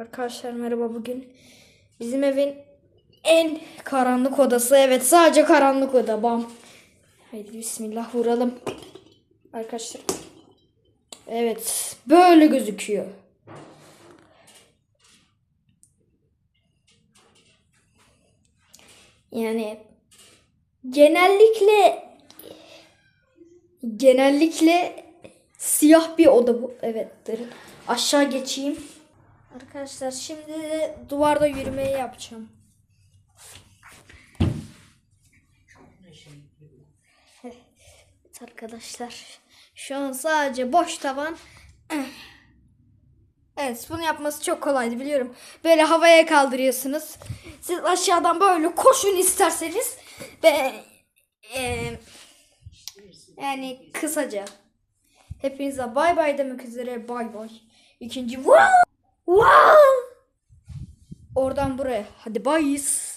Arkadaşlar merhaba bugün bizim evin en karanlık odası. Evet sadece karanlık oda. Bam. Haydi bismillah vuralım. Arkadaşlar. Evet böyle gözüküyor. Yani genellikle genellikle siyah bir oda bu. Evet. Aşağı geçeyim. Arkadaşlar şimdi de duvarda yürümeyi yapacağım. Evet arkadaşlar. Şu an sadece boş tavan. Evet bunu yapması çok kolaydı biliyorum. Böyle havaya kaldırıyorsunuz. Siz aşağıdan böyle koşun isterseniz. Ve e, yani kısaca. Hepinize bay bay demek üzere. Bay bay. İkinci wow! Wow! Oradan buraya. Hadi bayız.